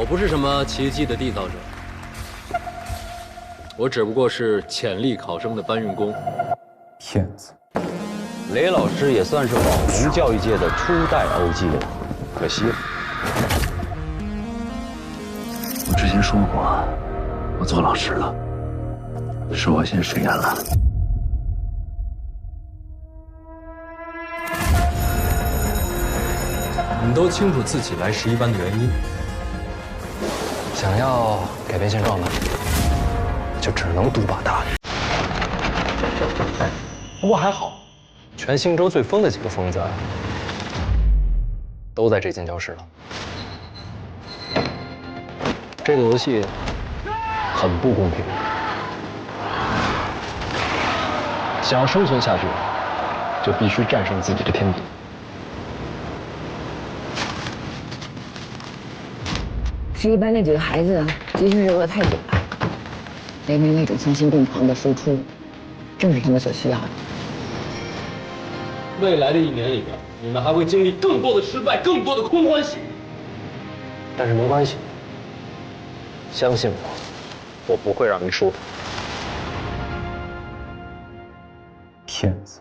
我不是什么奇迹的缔造者，我只不过是潜力考生的搬运工。骗子！雷老师也算是网红教育界的初代 OG 了，可惜了。我之前说过，我做老师了，是我先食言了。你们都清楚自己来十一班的原因，想要改变现状呢，就只能赌把大的。不过还好，全星洲最疯的几个疯子，都在这间教室了。这个游戏很不公平，想要生存下去，就必须战胜自己的天敌。十一班那几个孩子啊，急性热饿太久了，雷鸣那种丧心病狂的输出，正是他们所需要的。未来的一年里边，你们还会经历更多的失败，更多的空欢喜。但是没关系，相信我，我不会让你输的。骗子！